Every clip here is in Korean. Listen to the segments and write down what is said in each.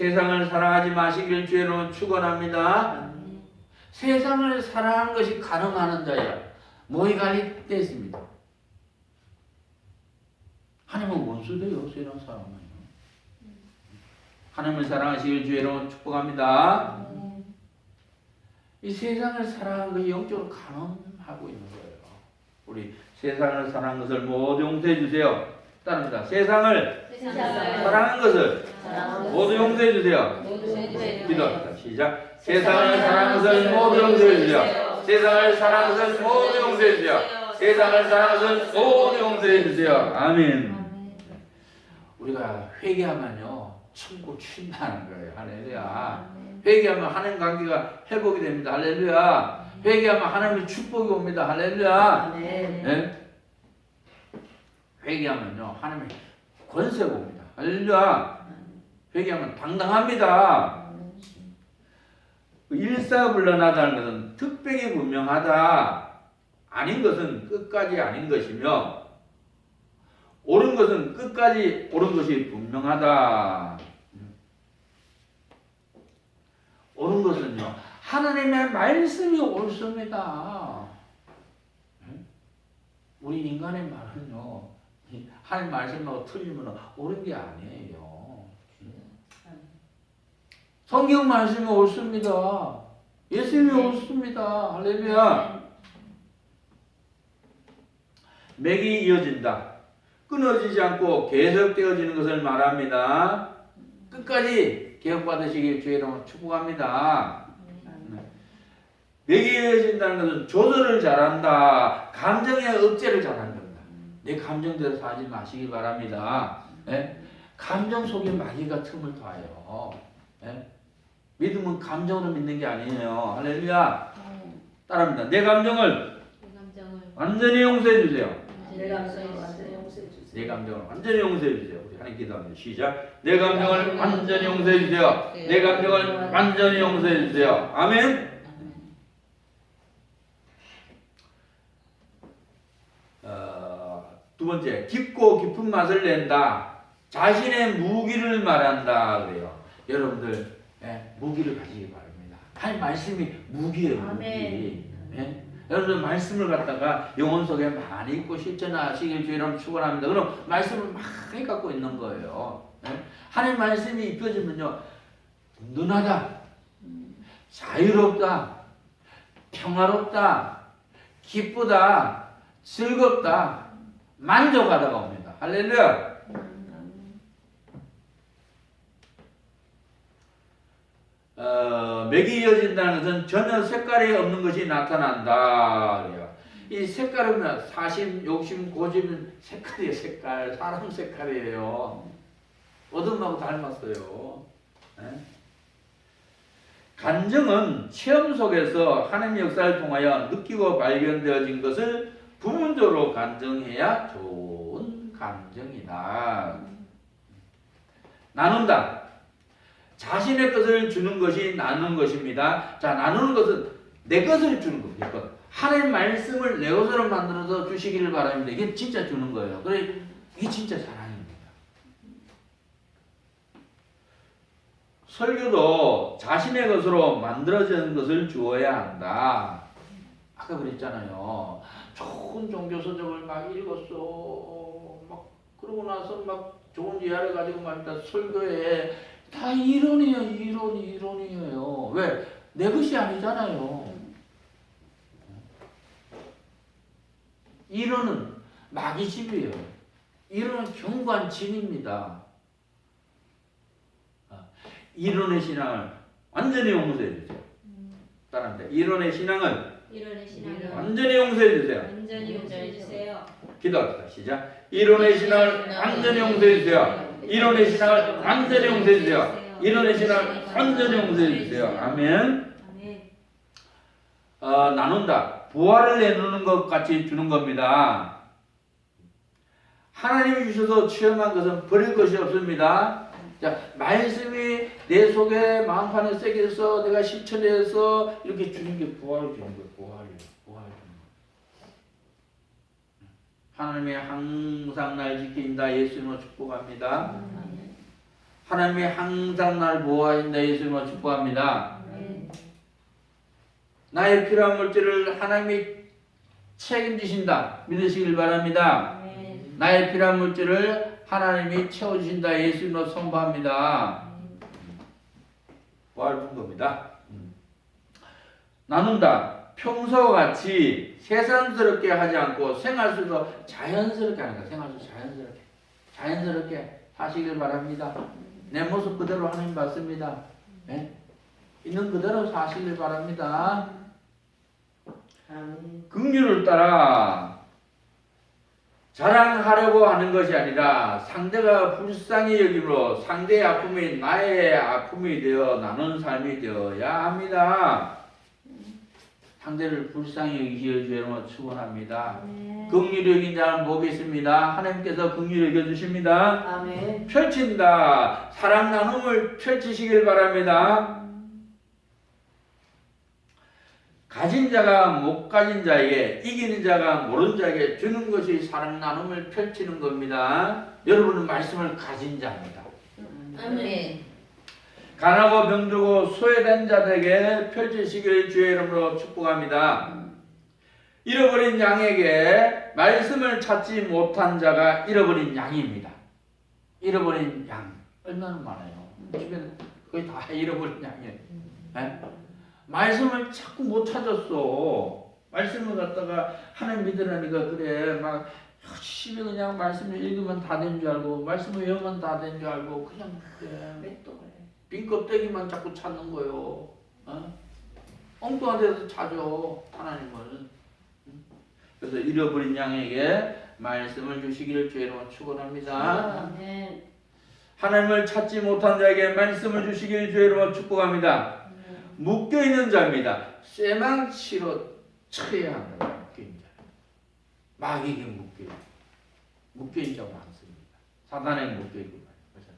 세상을 사랑하지 마시길 주의로 축원합니다. 세상을 사랑하는 것이 가능하는 자야. 모이 갈리 됐습니다. 하나님은 원수돼요. 세상 사람은요. 하나님을 사랑하시길 주의로 축복합니다. 이 세상을 사랑하는 것이 영적으로 가능하고 있는 거예요. 우리 세상을 사랑하는 것을 모두 용서해 주세요. 따릅니다. 세상을 사랑하는 것을 모두 용서해 주세요. 기도합니다. 시작. 세상을 사랑하는 것을 모두 용서해 주세요. 세상을 사랑하는 것을 모두 용서해 주세요. 세상을 사랑하는 것을 모두 용서해 주세요. 아멘. 우리가 회개하면요 천국 친다는 거예요. 할렐루야. 회개하면 하나님 관계가 회복이 됩니다. 할렐루야. 회개하면 하나님의 축복이 옵니다. 할렐루야. 네? 회개하면요 하나님의 옵니다. 할렐루야. 회개하면 당당합니다. 일사불란하다는 것은 특별히 분명하다. 아닌 것은 끝까지 아닌 것이며 옳은 것은 끝까지 옳은 것이 분명하다. 옳은 것은요 하나님의 말씀이 옳습니다. 우리 인간의 말은요 이 하나님 말씀하고 틀리면 옳은 게 아니에요. 성경 말씀이 옳습니다. 예수님이 옳습니다. 할렐루야. 맥이 이어진다. 끊어지지 않고 계속되어지는 것을 말합니다. 끝까지 개혁받으시길 주의 이름으로 축복합니다. 맥이 이어진다는 것은 조절을 잘한다. 감정의 억제를 겁니다. 내 감정대로 사지 마시기 바랍니다. 예? 감정 속에 마귀가 틈을 둬요. 예? 믿음은 감정으로 믿는 게 아니에요. 할렐루야. 따라합니다. 내 감정을 완전히 용서해 주세요. 내 감정을 완전히 용서해 주세요. 우리 하나님 기도합니다. 시작. 내 감정을 완전히 용서해 주세요. 내 감정을 완전히 용서해 주세요. 아멘. 어, 두 번째, 깊고 깊은 맛을 낸다. 자신의 무기를 말한다. 그래요. 여러분들 예, 무기를 가지기 바랍니다. 할 말씀이 무기예요. 무기. 예? 여러분들 말씀을 갖다가 영혼 속에 많이 있고 실천하시길 주의로 축원합니다. 그럼 말씀을 많이 갖고 있는 거예요. 예? 하나님 말씀이 입혀지면요 든든하다, 자유롭다, 평화롭다, 기쁘다, 즐겁다, 만족하다가 옵니다. 할렐루야. 어, 맥이 이어진다는 것은 전혀 색깔이 없는 것이 나타난다. 이 색깔은 사심, 욕심, 고집은 색깔이에요. 색깔, 사람 색깔이에요. 어둠하고 닮았어요. 예? 감정은 체험 속에서 하나님의 역사를 통하여 느끼고 발견되어진 것을 부문적으로 감정해야 좋은 감정이다. 나눈다. 자신의 것을 주는 것이 나누는 것입니다. 자, 나누는 것은 내 것을 주는 겁니다. 내 것. 하나님 말씀을 내 것으로 만들어서 주시기를 바랍니다. 이게 진짜 주는 거예요. 그래, 이게 진짜 사랑입니다. 설교도 자신의 것으로 만들어진 것을 주어야 한다. 아까 그랬잖아요. 좋은 종교 서적을 막 읽었어. 막 그러고 나서 막 좋은 이해를 가지고 막 일단 설교에 다 이론이에요. 이론, 이론이에요. 왜? 내 것이 아니잖아요. 이론은 마귀집이에요. 이론은 경관진입니다. 아, 이론의 신앙을 완전히 용서해 주세요. 따라합니다. 이론의 신앙을 이론의 신앙을 완전히 용서해 주세요. 완전히 용서해 주세요. 기도합시다. 시작. 이론의 신앙을 완전히 용서해 주세요. 이론의 신앙을 완전히 용서해 주세요. 이론의 신앙을 완전히 용서해 주세요. 아멘. 어, 나눈다. 부활을 내놓는 것 같이 주는 겁니다. 하나님이 주셔서 체험한 것은 버릴 것이 없습니다. 자, 말씀이 내 속에 마음판에 새겨서 내가 실천해서 이렇게 주는 게 부활을 주는 거예요. 주는 거예요. 하나님이 항상 날 지킨다. 예수님으로 축복합니다. 하나님이 항상 날 보호하신다 예수님을 축복합니다. 나의 필요한 물질을 하나님이 책임지신다 믿으시길 바랍니다. 나의 필요한 물질을 하나님이 채워주신다 예수님으로 선포합니다. 보아준 겁니다. 음. 나눈다. 평소와 같이 세상스럽게 하지 않고 생활 속에서 자연스럽게 하는 거야. 생활 속 자연스럽게. 자연스럽게 하시길 바랍니다. 내 모습 그대로 하나님 받습니다. 예? 있는 그대로 사시길 바랍니다. 아멘. 긍휼을 따라 자랑하려고 하는 것이 아니라 상대가 불쌍히 여김으로 상대의 아픔이 나의 아픔이 되어 나눈 삶이 되어야 합니다. 상대를 불쌍히 축원합니다. 아멘. 긍휼히 여긴 자는 복이 있습니다. 하나님께서 긍휼히 여겨 주십니다. 아멘. 펼친다. 사랑 나눔을 펼치시길 바랍니다. 가진 자가 못 가진 자에게 이기는 자가 모르는 자에게 주는 것이 사랑 나눔을 펼치는 겁니다. 여러분은 말씀을 가진 자입니다. 아멘. 가나고 병들고 소외된 자들에게 펼치시길 주의 이름으로 축복합니다. 잃어버린 양에게 말씀을 찾지 못한 자가 잃어버린 양입니다. 잃어버린 양 얼마나 많아요. 주변에 거의 다 잃어버린 양이에요. 예? 말씀을 자꾸 못 찾았어. 말씀을 갖다가 하나님 믿으라니까 그래 막 열심히 그냥 말씀을 읽으면 다 된 줄 알고 말씀을 외우면 다 된 줄 알고 그냥 그래. 빈 껍데기만 자꾸 찾는 거요. 어? 엉뚱한 데서 찾아 하나님을. 응? 그래서 잃어버린 양에게 말씀을 주시기를 주의로 축원합니다. 아멘. 하나님을 찾지 못한 자에게 말씀을 주시기를 주의로 축복합니다. 묶여 있는 자입니다. 쇠망치로 쳐야 합니다. 묶여 있는 자. 마귀에게 묶여 묶여 있는 자가 많습니다. 사단에게 묶여 있고 그래서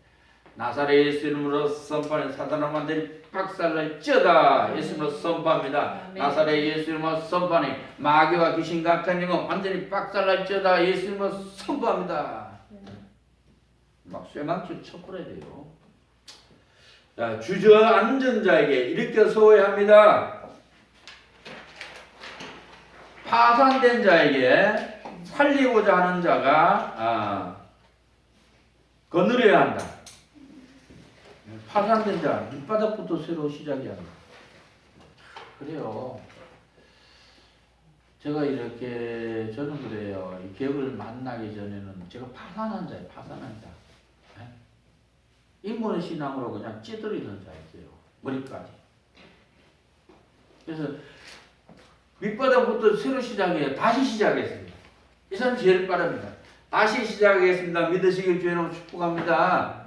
나사렛 예수 이름으로 선포하는 만들이 박살날 쩌다 예수님으로 선포합니다. 나사렛 예수 이름으로 선포하니 마귀와 귀신 각한 영은 완전히 박살날 쩌다 예수 이름으로 선포합니다. 막 쇠망치 쳐버려야 돼요. 자, 주저앉은 자에게 일으켜 소외합니다. 파산된 자에게 살리고자 하는 자가 아, 거느려야 한다. 파산된 자 밑바닥부터 새로 시작해야 한다. 그래요. 제가 이렇게 저는 그래요. 이 개혁을 만나기 전에는 제가 파산한 자예요. 파산한 자. 예? 인문의 신앙으로 그냥 찌들이는 자였어요. 머리까지. 그래서 밑바닥부터 새로 시작해요. 다시 시작했습니다. 이 사람 제일 빠릅니다. 다시 시작하겠습니다. 믿으시길 주의로 축복합니다.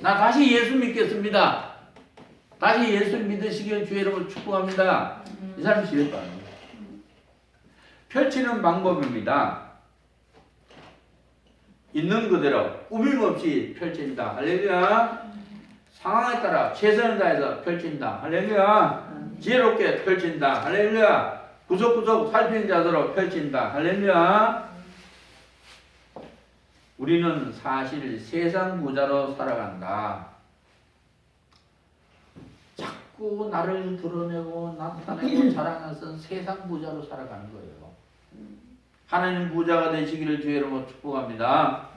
나 다시 예수 믿겠습니다. 다시 예수 믿으시길 주의로 축복합니다. 이 사람이 제일 빠릅니다. 펼치는 방법입니다. 있는 그대로 꾸밈 없이 펼친다. 할렐루야. 상황에 따라 최선을 다해서 펼친다. 할렐루야. 지혜롭게 펼친다. 할렐루야. 구석구석 살피는 자세로 펼친다. 할렐루야. 우리는 사실 세상 부자로 살아간다. 자꾸 나를 드러내고 나타내고 자랑해서 세상 부자로 살아가는 거예요. 하나님 부자가 되시기를 주의 이름으로 축복합니다.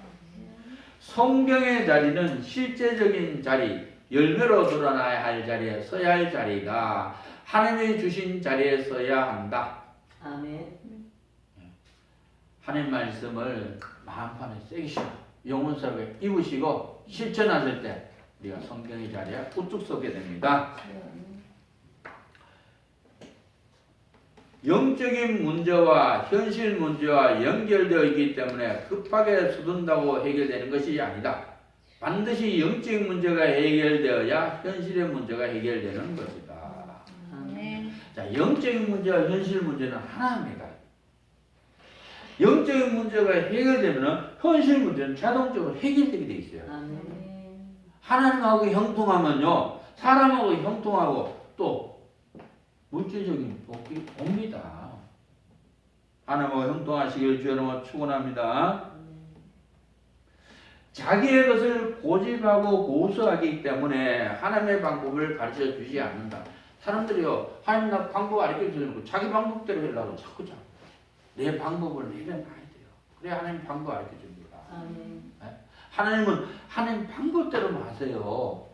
성경의 자리는 실제적인 자리, 열매로 드러나야 할 자리에 서야 할 자리가 하나님이 주신 자리에 서야 한다. 아멘. 하나님 말씀을 마음판에 새기시고 영혼 속에 입으시고 실천하실 때 우리가 성경의 자리에 우뚝 서게 됩니다. 영적인 문제와 현실 문제와 연결되어 있기 때문에 급하게 서둔다고 해결되는 것이 아니다. 반드시 영적인 문제가 해결되어야 현실의 문제가 해결되는 것이다. 아멘. 자, 영적인 문제와 현실 문제는 하나입니다. 영적인 문제가 해결되면 현실 문제는 자동적으로 해결되게 돼 있어요. 아멘. 하나님하고 형통하면요, 사람하고 형통하고 또 물질적인 복이 옵니다. 하나님하고 형통하시길 주여로 축원합니다. 자기의 것을 고집하고 고수하기 때문에 하나님의 방법을 가르쳐 주지 않는다. 사람들이요 하나님 나 방법 가르쳐 주고 자기 방법대로 하려고 자꾸 자꾸 내 방법을 내려놔야 돼요. 그래 하나님 방법 가르쳐 줍니다. 아멘. 하나님은 하나님 방법대로 하세요.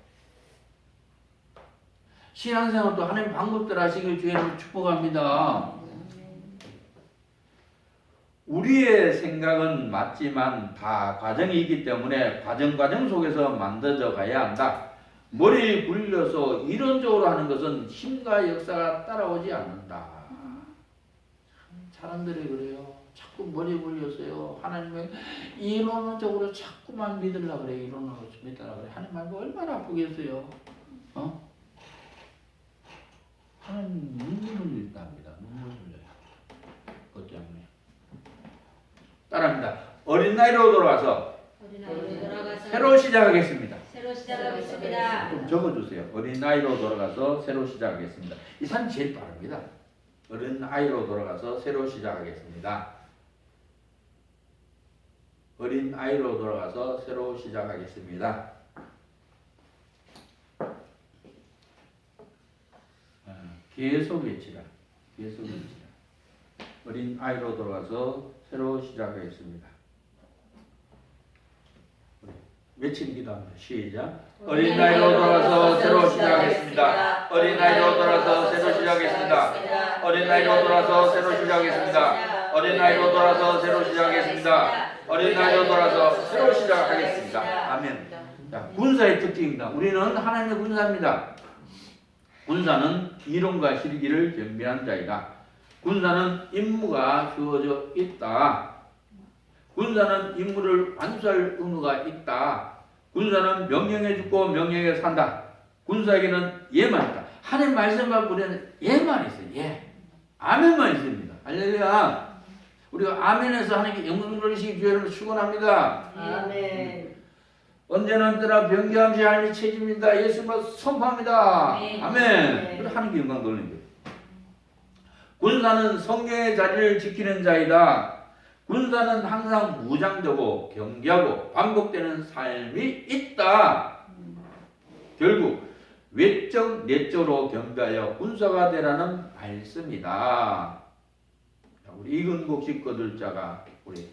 신앙생활도 하나님 방법대로 하시길 주의 이름으로 축복합니다. 우리의 생각은 맞지만 다 과정이기 때문에 과정 과정 속에서 만들어져 가야 한다. 머리 굴려서 이론적으로 하는 것은 힘과 역사가 따라오지 않는다. 사람들이 그래요. 자꾸 머리 굴려서요. 하나님의 이론적으로 자꾸만 믿으려고 그래. 이론으로 믿으려고 그래. 하나님 말고 얼마나 아프겠어요. 어? 하나님 눈물을 흘린답니다. 눈물 흘려요. 그것 때문에. 따라합니다. 어린 나이로 돌아가서 새로 시작하겠습니다. 새로 시작하겠습니다. 좀 적어주세요. 어린 나이로 돌아가서 새로 시작하겠습니다. 이 사람이 제일 빠릅니다. 어린 나이로 돌아가서 새로 시작하겠습니다. 어린 아이로 돌아가서 새로 시작하겠습니다. 아, 계속 외치라. 계속 외치라. 어린 아이로 돌아가서 새로 시작하겠습니다. 외치는 기도합니다. 시작. 어린 나이로 돌아서 새로 시작하겠습니다. 어린 나이로 돌아서 새로 시작하겠습니다. 어린 나이로 돌아서 새로 시작하겠습니다. 어린 나이로 돌아서 새로 시작하겠습니다. 어린 나이로 돌아서 새로 시작하겠습니다. 아멘. 자, 군사의 특징입니다. 우리는 하나님의 군사입니다. 군사는 이론과 실기를 겸비한 자이다. 군사는 임무가 주어져 있다. 군사는 임무를 완수할 의무가 있다. 군사는 명령해 죽고 명령해 산다. 군사에게는 예만 있다. 하나님 말씀만 우리는 예만 있어요. 예. 아멘만 있습니다. 할렐루야. 우리가 아멘에서 하나님께 영광 돌리시기 주여를 축원합니다. 아멘. 언제나 언제나 변경함시 하나님의 체집니다. 예수님을 선포합니다. 아멘. 아멘. 그래 하나님께 영광 돌리는 거예요. 군사는 성경의 자리를 지키는 자이다. 군사는 항상 무장되고 경계하고 반복되는 삶이 있다. 결국 외적 내적으로 경배하여 군사가 되라는 말씀이다. 자, 우리 이근곡식 거들 자가 우리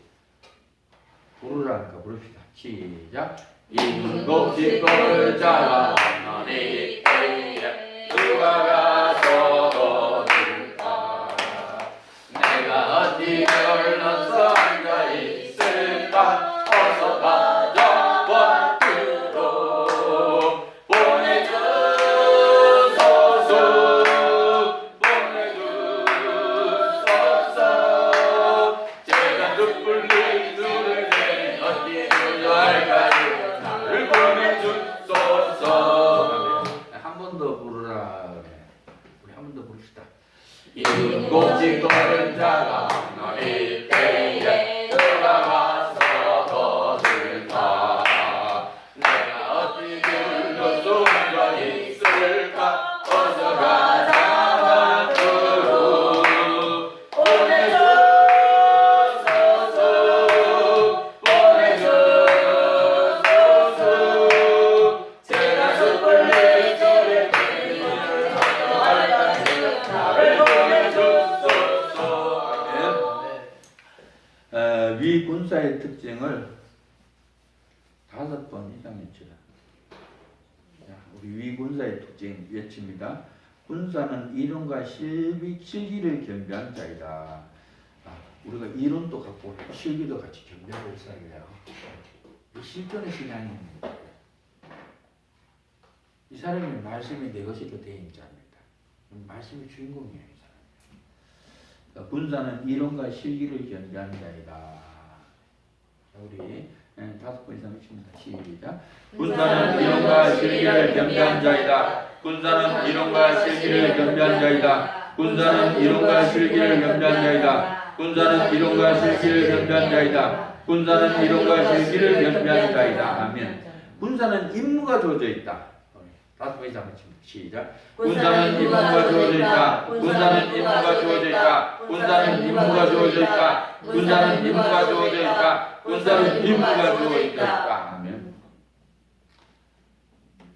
부르라니까 부릅시다. 시작. 이근곡식 거들 자가 너희 때에 누가 가서 거들까. 내가 어디 걸러서 군사는 이론과 실비, 실기를 겸비한 자이다. 아, 우리가 이론도 갖고 실기도 같이 겸비하고 있어야 돼요. 이 실존의 신앙입니다. 이 사람이 말씀이 내 것이 된 자입니다. 말씀이 주인공이에요. 이 사람. 그러니까 군사는 이론과 실기를 겸비한 자이다. 자, 우리 예, 다섯 번 이상 외칩니다. 시작. 군사는 이론과 실기를 겸비한 자이다. 군사는 이론과 실기를 겸비한 자이다. 군사는 이론과 실기를 겸비한 자이다. 군사는 이론과 실기를 겸비한 자이다. 군사는 이론과 실기를 겸비한 자이다. 아멘. 군사는 임무가 주어져 있다. 다섯 번 이상 외칩니다. 시작. 군사는 임무가 주어져 있다. 군사는 임무가 주어져 있다. 군사는 임무가 주어져 있다. 군사는 임무가 주어져 있다. 군사는 임무가 주어져 있다.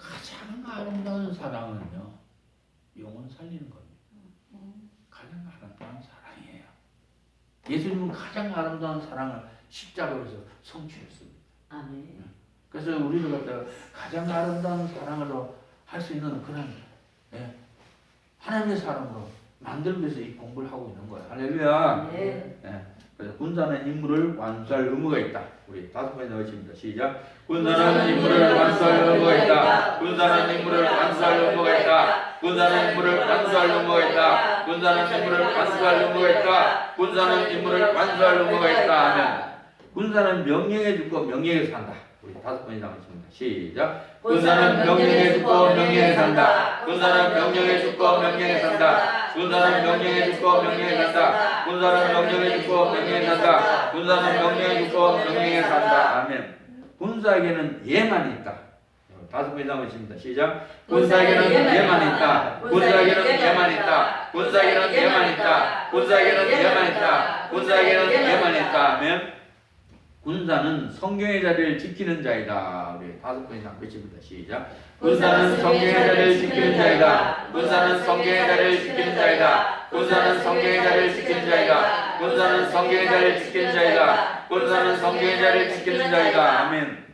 가장 아름다운 사랑은요 영혼 살리는 겁니다. 가장 아름다운 사랑이에요. 예수님은 가장 아름다운 사랑을 십자가에서 성취했습니다. 아멘. 그래서 우리를 갖다가 가장 아름다운 사랑으로 할 수 있는 그런 예, 하나님의 사람으로 만들기 위해서 이 공부를 하고 있는 거예요. 할렐루야. 네. 예, 그래서 군사는 임무를 완수할 의무가 있다. 우리 다섯 번에 넣으십니다. 시작. 군사는 임무를 완수할 의무가 있다. 군사는 임무를 완수할 의무가 있다. 군사는 임무를 완수할 의무가 있다. 군사는 임무를 완수할 의무가 있다. 군사는 임무를 완수할 의무가 있다. 하면 군사는 명령해 주고 명령해 산다. 우리 다섯 번이 남았습니다. 시작. 군사는 명령해 주고 명령해 산다. 군사는 명령해 주고 명령해 산다. 군사는 명령해 주고 명령해 산다. 군사는 명령해 주고 명령해 산다. 군사는 명령해 주고 명령해 산다. 아멘. 군사에게는 예만 있다. 다섯 번이 남았습니다. 시작. 군사에게는 예만 있다. 군사에게는 예만 있다. 군사에게는 예만 있다. 군사에게는 예만 있다. 군사에게는 예만 있다. 아멘. 군사는 성경의 자리를 지키는 자이다. 다섯 번이 남았습니다. 시작. 군사는 성경의 자리를 지키는 자이다. 군사는 성경의 자리를 지키는 자이다. 군사는 성경의 자리를 지키는 자이다. 군사는 성경의 자리를 지키는 자이다. 군사는 성경의 자리를 지키는 자이다. 아멘.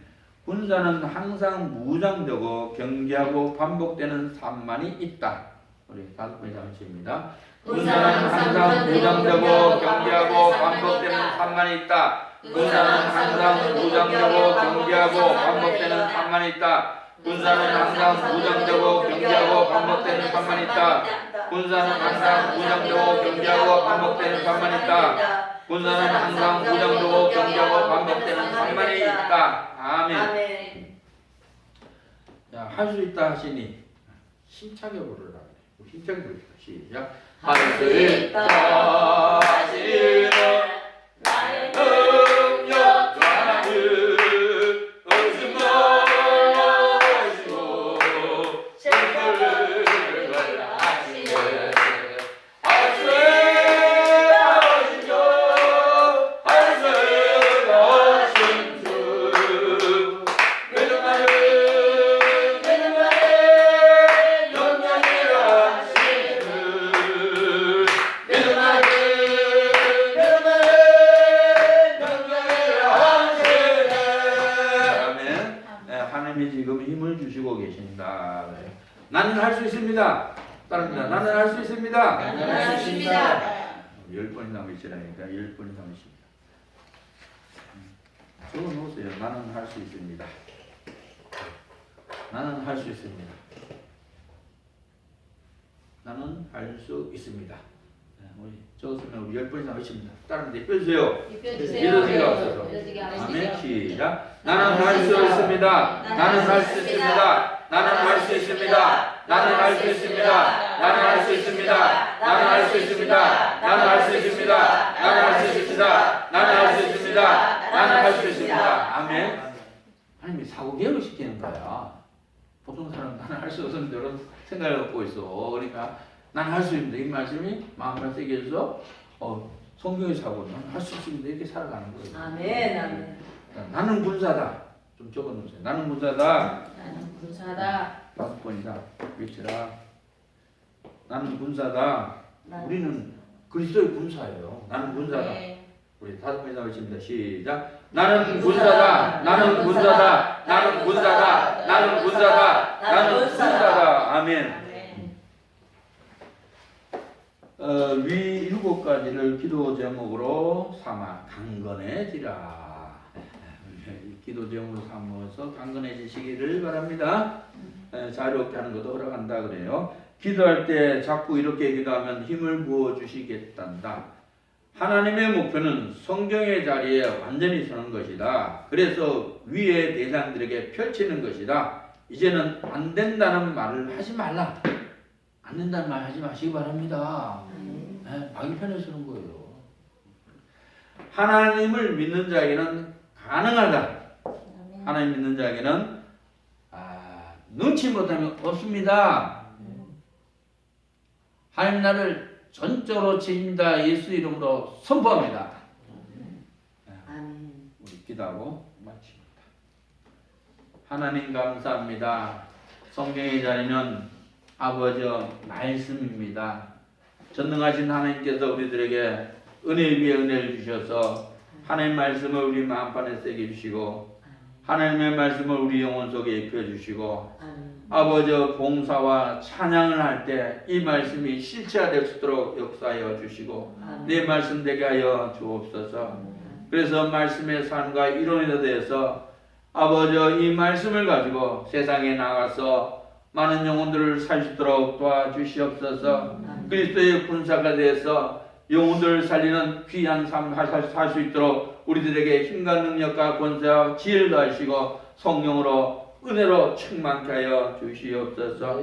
군사는 항상 무장되고 경계하고 반복되는 산만이 있다. 우리 다섯 번째 잠시입니다. 군사는 항상 무장되고 경계하고 반복되는 산만이 있다. 군사는 항상 무장되고 경계하고 반복되는 산만이 있다. 군사는 항상 무장되고 경계하고 반복되는 산만이 있다. 군사는 항상 무장되고 경계하고 반복되는 산만이 있다. 군사는 항상 무장되고 경계하고 반복되는 산만이 있다. 아멘. 자, 할 수 있다 하시니 힘차게 부르라. 힘차게 부르시다. 시작. 할 수 있다 하나님이 지금 힘을 주시고 네. 나는 할 수 있습니다 따릅니다 나는 할 수 있습니다 나는 할 수 있습니다. 열 번이 남으시라니까 열 번이 남으십니다 적어 놓으세요 나는 할 수 있습니다 나는 할 수 있습니다. 나는 할 수 있습니다. 네, 우리 적었으면 우리 열 번이나 하십니다. 다른 데 빼주세요. 믿어지게 없어서. 아멘. 시작. 나는 할 수 있습니다. 나는 할 수 있습니다. 나는 할 수 있습니다. 나는 할 수 있습니다. 나는 할 수 있습니다. 나는 할 수 있습니다. 나는 할 수 있습니다. 나는 할 수 있습니다. 나는 할 수 있습니다. 나는 할 수 있습니다. 아멘. 하나님이 사고 개혁을 시키는 거야. 보통 사람 나는 할 수 없는 이런 생각을 갖고 있어. 그러니까 나는 할수 있습니다. 이 말씀이 마음을 세게 해서 어, 성경의 사고 나는 할수 있습니다. 이렇게 살아가는 거예요. 아멘. 아멘. 나는 군사다. 좀 적어놓으세요. 나는 군사다. 나는 군사다. 다섯 번이다. 외치라. 나는 군사다. 나는 우리는 그리스도의 군사예요. 나는 군사다. 네. 우리 다섯 번이나 외칩니다. 시작. 나는 군사다. 나는 군사다. 나는 군사다. 나는 군사다. 나는 군사다. 아멘. 어, 위 일곱 가지를 기도 제목으로 삼아 강건해지라. 기도 제목으로 삼아서 강건해지시기를 바랍니다. 에, 자유롭게 하는 것도 허락한다 그래요. 기도할 때 자꾸 이렇게 기도하면 힘을 부어 주시겠단다. 하나님의 목표는 성경의 자리에 완전히 서는 것이다. 그래서 위의 대상들에게 펼치는 것이다. 이제는 안 된다는 말을 하지 말라. 안 된다는 말 하지 마시기 바랍니다. 아멘. 네, 자기 편에 서는 거예요. 하나님을 믿는 자에게는 가능하다. 하나님 믿는 자에게는 아, 능치 못하면 없습니다. 하나님 나를 전적으로 책임다 예수 이름으로 선포합니다. 아멘. 우리 기도하고 마칩니다. 하나님 감사합니다. 성경의 자리는 아버지 말씀입니다. 전능하신 하나님께서 우리들에게 은혜 위에 은혜를 주셔서 하나님 말씀을 우리 마음판에 새겨 주시고 하나님의 말씀을 우리 영혼 속에 입혀 주시고 아버지 봉사와 찬양을 할 때 이 말씀이 실체화될 수 있도록 역사하여 주시고 내 말씀 되게 하여 주옵소서. 그래서 말씀의 삶과 이론에 대해서 아버지 이 말씀을 가지고 세상에 나가서 많은 영혼들을 살수 있도록 도와주시옵소서. 그리스도의 군사가 되어서 영혼들을 살리는 귀한 삶살수 있도록 우리들에게 힘과 능력과 권세와 지혜를 더하시고 성령으로 은혜로 충만케 하여 주시옵소서.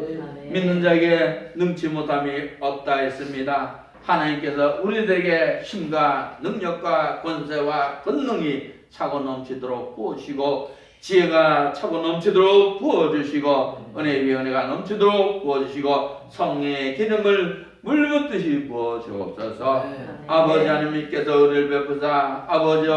믿는 자에게 능치 못함이 없다 했습니다. 하나님께서 우리들에게 힘과 능력과 권세와 권능이 차고 넘치도록 부으시고 지혜가 차고 넘치도록 부어주시고 은혜 위에 은혜가 넘치도록 부어주시고 성령의 기름을 물붓듯이 부어주옵소서. 아버지 하나님께서 은혜를 베푸사 아버지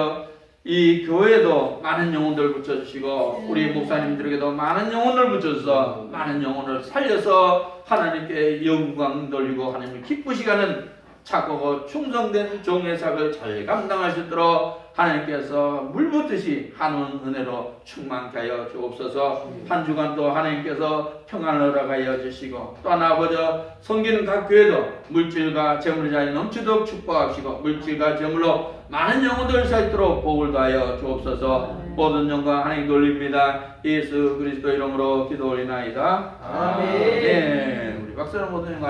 이 교회도 많은 영혼들 붙여주시고 우리 목사님들에게도 많은 영혼을 붙여서. 많은 영혼을 살려서 하나님께 영광 돌리고 하나님 기쁘시게 하는 착하고 충성된 종의 삭을 잘 감당할 수 있도록 하나님께서 물 붓듯이 한운 은혜로 충만케 하여 주옵소서. 한 주간도 하나님께서 평안을 허락하여 주시고 또 하나 아버지 섬기는 각 교회도 물질과 재물의 자리 넘치도록 축복하시고 물질과 재물로 많은 영혼들 살 있도록 복을 다하여 주옵소서. 모든 영광 하나님 돌립니다. 예수 그리스도 이름으로 기도 올리나이다. 아멘. 네, 우리 박사는 모든 영광